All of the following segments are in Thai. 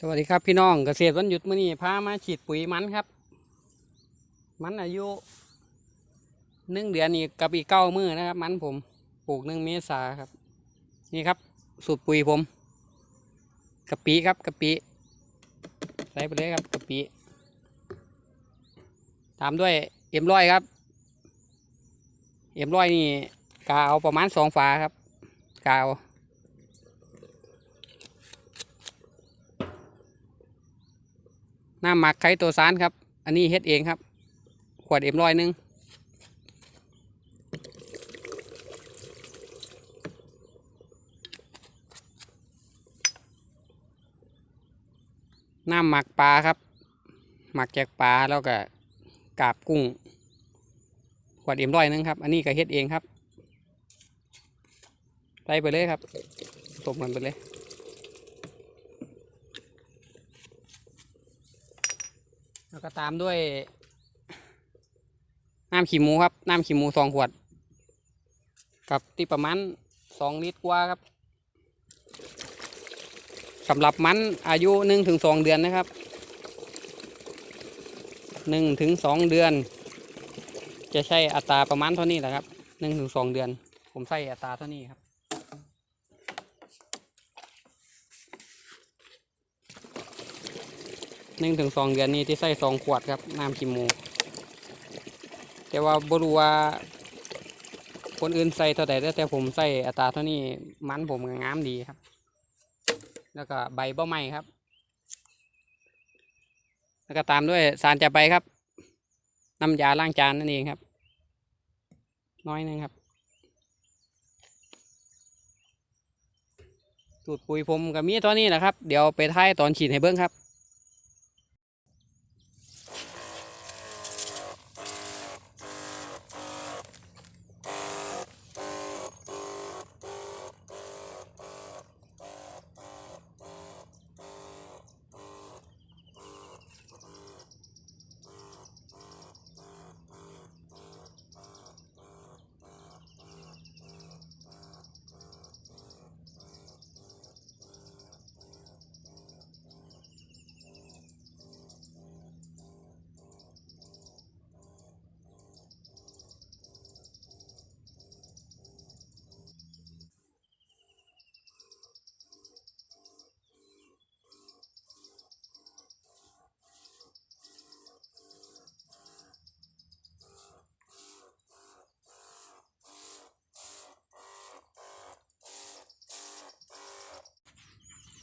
สวัสดีครับพี่น้องเกษตรวันหยุดมื้อนี้พามาฉีดปุ๋ยมันครับ มันอายุหนึ่งเดือนนี่กับอีกเก้ามือนะครับ มันผมปลูกหนึ่งเมษาครับ นี่ครับ สูตรปุ๋ยผมกะปิครับกะปิใส่ไปเลยครับกะปิตามด้วยเอ็มร้อยครับ เอ็มร้อยนี่กาเอาประมาณสองฝาครับ กาว น้ำหมักไข่ตัวสารครับ อันนี้เฮ็ดเองครับ ขวดเอ็มร้อยหนึ่งน้ำหมักปลาครับ หมักจากปลาแล้วก็กาบกุ้ง ขวดเอ็มร้อยหนึงครับ อันนี้ก็เฮ็ดเองครับใส่ไปเลยครับตบมันไปเลย แล้วก็ตามด้วย น้ำขี้หมูครับ น้ำขี้หมูสองขวด กับที่ประมาณสองลิตรกว่าครับสำหรับมันอายุหนึ่งถึงสองเดือนนะครับหนึ่งถึงสองเดือน จะใช้อัตราประมาณเท่านี้แหละครับหนึ่งถึงสองเดือน ผมใส่อัตราเท่านี้ครับ หนึ่งถึงสองเดือนนี้ที่ใส่สองขวดครับน้ำขี้มูแต่ว่าบรูว่า คนอื่นใส่เท่าไหร่แต่ผมใส่อัตราเท่านี้มันผมงามดีครับ แล้วก็ใบเบ่ไม้ครับ แล้วก็ตามด้วยสารจะใบครับน้ำยาล้างจานนั่นเองครับ น้อยนึงครับสูตรปุ๋ยผมกับมีเท่านี้แหละครับ เดี๋ยวไปท้ายตอนฉีดให้เบิ้งครับ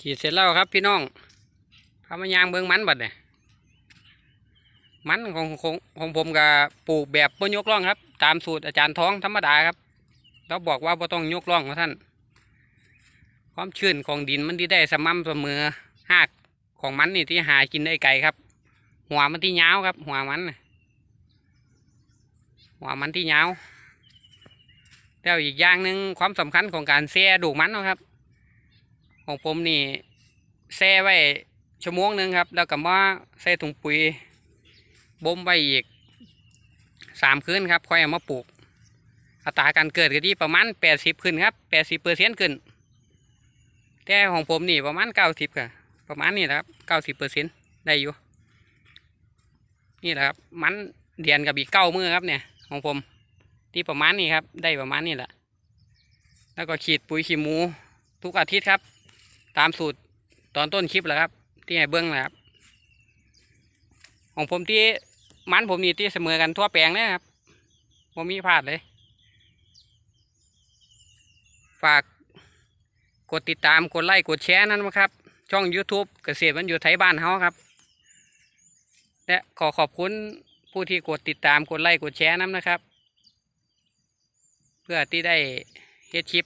ขีดเสร็จแล้วครับพี่น้องพามายางเบิงมันบัดเนี่ยมันของของของผมกับปลูกแบบบ่ยกร่องครับ ตามสูตรอาจารย์ท้องธรรมดาครับเราบอกว่าบ่ต้องยกร่องของท่าน ความชื้นของดินมันที่ได้สม่ำเสมอหากของมันนี่ที่หากินได้ไกลครับ หัวมันที่ยาวครับ หัวมันหัวมันที่ยาวแล้วอีกอย่างหนึ่งความสำคัญของการแช่ดูมันนะครับ ของผมนี่แช่ไว้ชั่วโมงหนึ่งครับ แล้วก็มาใส่ถุงปุ๋ยบ่มไว้อีกสามคืนครับค่อยเอามาปลูก อัตราการเกิดก็ที่ประมาณแปดสิบขึ้นครับแปดสิบเปอร์เซ็นต์ขึ้น แต่ของผมนี่ประมาณเก้าสิบค่ะ ประมาณนี้แหละครับเก้าสิบเปอร์เซ็นต์ได้อยู่ นี่แหละครับ มันเดียนกับอีกเก้ามือครับเนี่ย ของผม ที่ประมาณนี้ครับ ได้ประมาณนี้แหละ แล้วก็ขีดปุ๋ยขี้หมู ทุกอาทิตย์ครับ ตามสูตรตอนต้นคลิปแหละครับ ที่ให้เบิ้องนะครับ ของผมที่มันผมนี่ที่เสมอกันทั่วแปลงเลยครับผมมีพลาดเลย ฝากกดติดตามกดไลค์กดแชร์นั่นนะครับ ช่อง YouTube เกษตรมันอยู่ไทยบ้านเฮาครับ และขอขอบคุณผู้ที่กดติดตามกดไลค์กดแชร์นั้นนะครับ เพื่อที่ได้เฮ็ดคลิป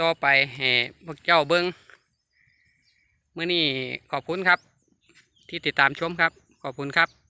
ต่อไปให้พวกเจ้าเบิ้งเมื่อนี้ขอบคุณครับ ที่ติดตามชมครับ ขอบคุณครับ